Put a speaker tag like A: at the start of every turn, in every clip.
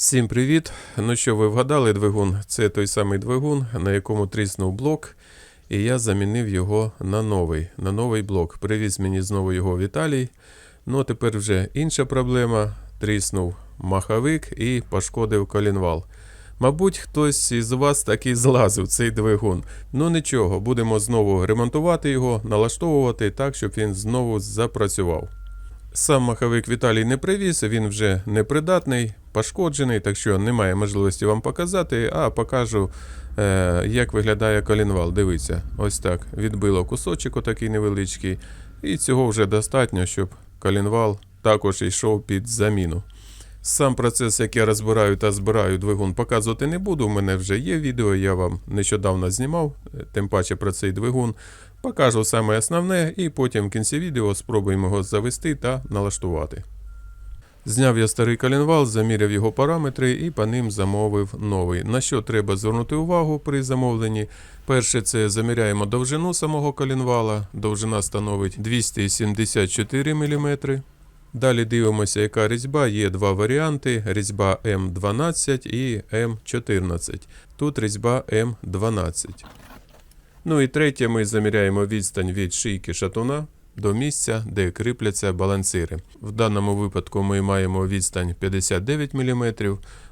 A: Всім привіт! Ну що, ви вгадали двигун? Це той самий двигун, на якому тріснув блок, і я замінив його на новий, на новий блок. Привіз мені знову його Віталій. Ну, тепер вже інша проблема. Тріснув маховик і пошкодив колінвал. Мабуть, хтось із вас таки злазив цей двигун. Ну нічого, будемо знову ремонтувати його, налаштовувати так, щоб він знову запрацював. Сам маховик Віталій не привіз, він вже непридатний, пошкоджений, так що немає можливості вам показати, а покажу, е, як виглядає колінвал. Дивіться, ось так. Відбило кусочок отакий невеличкий, і цього вже достатньо, щоб колінвал також йшов під заміну. Сам процес, як я розбираю та збираю двигун, показувати не буду. У мене вже є відео, я вам нещодавно знімав, е, тим паче про цей двигун. Покажу саме основне, і потім в кінці відео спробуємо його завести та налаштувати. Зняв я старий коленвал, заміряв його параметри і по ним замовив новий. На що треба звернути увагу при замовленні? Перше, це заміряємо довжину самого коленвала. Довжина становить 274 мм. Далі дивимося, яка різьба. Є два варіанти: різьба М12 і М14. Тут різьба М12. Ну і третє, ми заміряємо відстань від шийки шатуна до місця, де кріпляться балансири. В даному випадку ми маємо відстань 59 мм,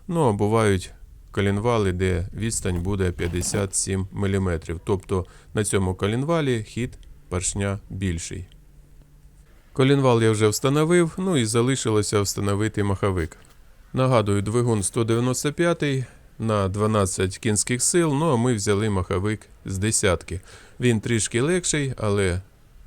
A: ну а бувають колінвали, де відстань буде 57 мм. Тобто на цьому колінвалі хід поршня більший. Колінвал я вже встановив, ну і залишилося встановити маховик. Нагадую, двигун 195 на 12 кінських сил, ну а ми взяли маховик з десятки. Він трішки легший, але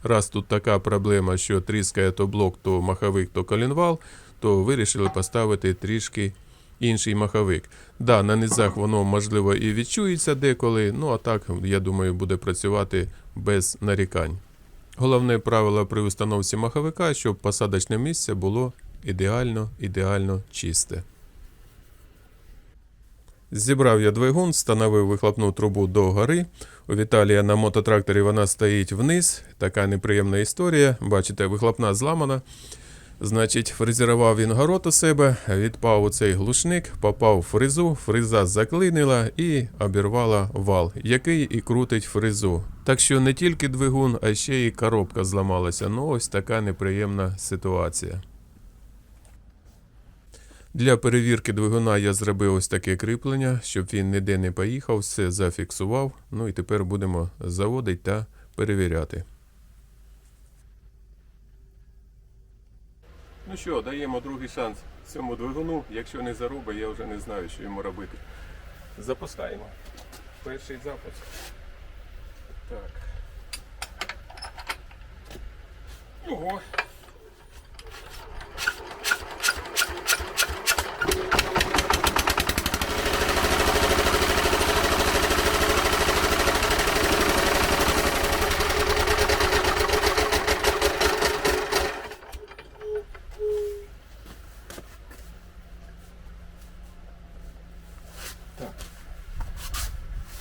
A: раз тут така проблема, що тріскає то блок, то маховик, то колінвал, то вирішили поставити трішки інший маховик. Да, на низах воно можливо і відчується деколи, ну а так, я думаю, буде працювати без нарікань. Головне правило при установці маховика, щоб посадочне місце було ідеально, ідеально чисте. Зібрав я двигун, встановив вихлопну трубу до гори. У Віталія на мототракторі вона стоїть вниз. Така неприємна історія. Бачите, вихлопна зламана. Значить, фрезерував він город у себе, відпав у цей глушник, попав в фрезу, фреза заклинила і обірвала вал, який і крутить фрезу. Так що не тільки двигун, а ще і коробка зламалася. Ну ось така неприємна ситуація. Для перевірки двигуна я зробив ось таке кріплення, щоб він ніде не поїхав, все зафіксував. Ну і тепер будемо заводити та перевіряти. Ну що, даємо другий шанс цьому двигуну. Якщо не заруба, я вже не знаю, що йому робити. Запускаємо. Перший запуск. Так. Ого.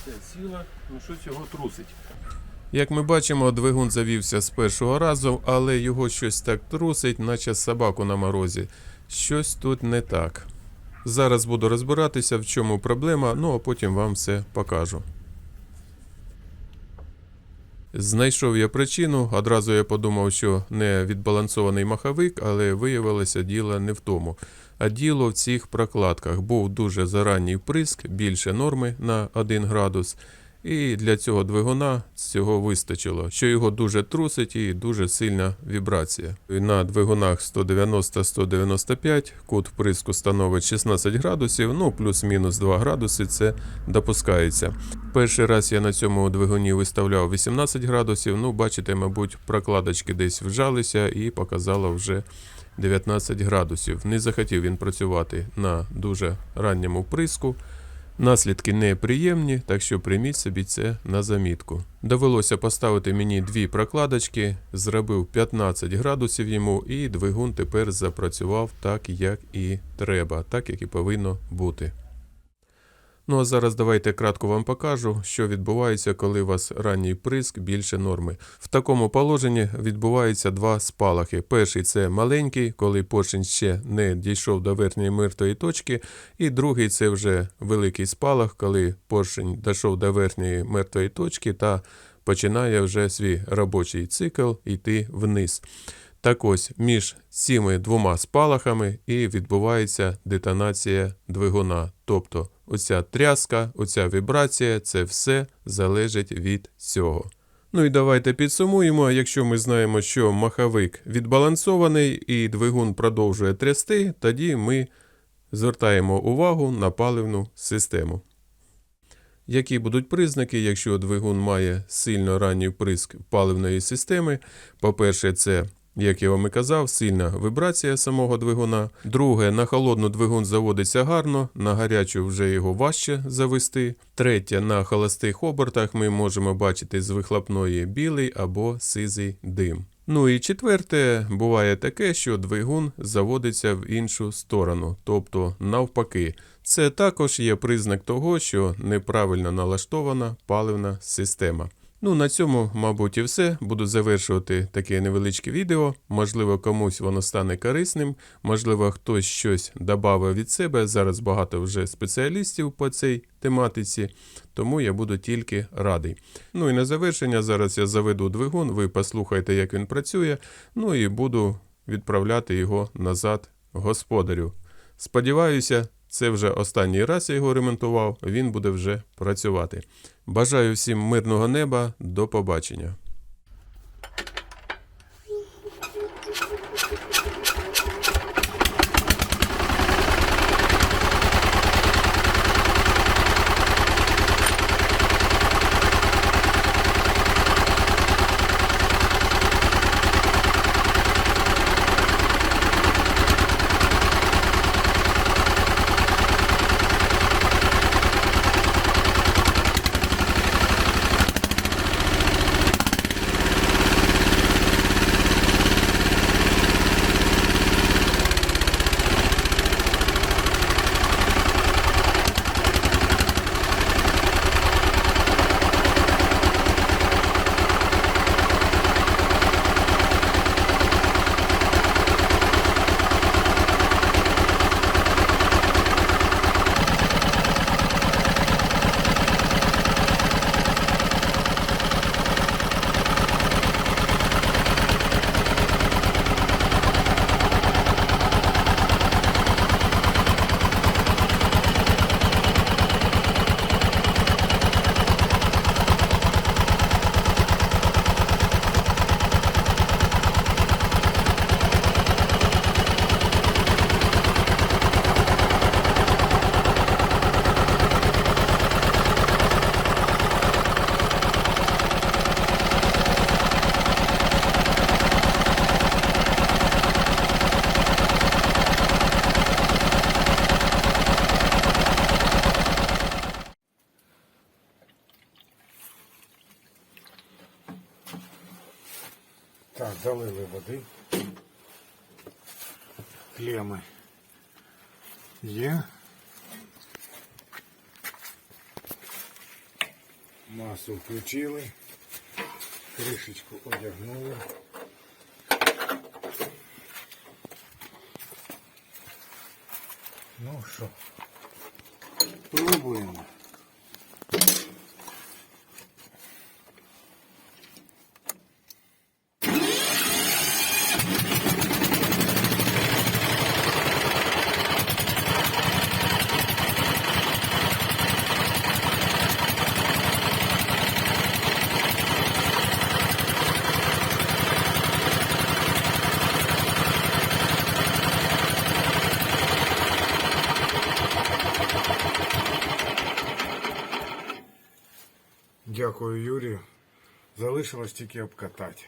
A: Це сіла, ну щось його трусить. Як ми бачимо, двигун завівся з першого разу, але його щось так трусить, наче собаку на морозі. Щось тут не так. Зараз буду розбиратися, в чому проблема, ну а потім вам все покажу. Знайшов я причину, одразу я подумав, що не відбалансований маховик, але виявилося діло не в тому. А діло в цих прокладках. Був дуже заранній вприск, більше норми на 1 градус. І для цього двигуна цього вистачило, що його дуже трусить і дуже сильна вібрація. На двигунах 190-195 кут вприску становить 16 градусів, ну плюс-мінус 2 градуси це допускається. Перший раз я на цьому двигуні виставляв 18 градусів. Ну, бачите, мабуть, прокладочки десь вжалися і показало вже 19 градусів. Не захотів він працювати на дуже ранньому вприску. Наслідки неприємні, так що прийміть собі це на замітку. Довелося поставити мені дві прокладочки, зробив 15 градусів йому, і двигун тепер запрацював так, як і треба, так як і повинно бути. Ну а зараз давайте кратко вам покажу, що відбувається, коли у вас ранній приск більше норми. В такому положенні відбуваються два спалахи. Перший це маленький, коли поршень ще не дійшов до верхньої мертвої точки, і другий це вже великий спалах, коли поршень дійшов до верхньої мертвої точки та починає вже свій робочий цикл йти вниз. Так ось між цими двома спалахами і відбувається детонація двигуна. Тобто оця тряска, оця вібрація це все залежить від цього. Ну і давайте підсумуємо. Якщо ми знаємо, що маховик відбалансований і двигун продовжує трясти, тоді ми звертаємо увагу на паливну систему. Які будуть признаки, якщо двигун має сильно ранній приск паливної системи? По-перше, це, як я вам і казав, сильна вибрація самого двигуна. Друге, на холодну двигун заводиться гарно, на гарячу вже його важче завести. Третє, на холостих обертах ми можемо бачити з вихлопної білий або сизий дим. Ну і четверте, буває таке, що двигун заводиться в іншу сторону, тобто навпаки. Це також є признак того, що неправильно налаштована паливна система. Ну, на цьому, мабуть, і все. Буду завершувати таке невеличке відео. Можливо, комусь воно стане корисним, можливо, хтось щось додав від себе. Зараз багато вже спеціалістів по цій тематиці, тому я буду тільки радий. Ну і на завершення зараз я заведу двигун, ви послухайте, як він працює, ну і буду відправляти його назад господарю. Сподіваюся, це вже останній раз я його ремонтував, він буде вже працювати. Бажаю всім мирного неба, до побачення.
B: Так, залили води. Клеми є. Масу включили. Кришечку одягнули. Ну що, пробуємо. Дякую, Юрію. Залишилось тільки обкатати.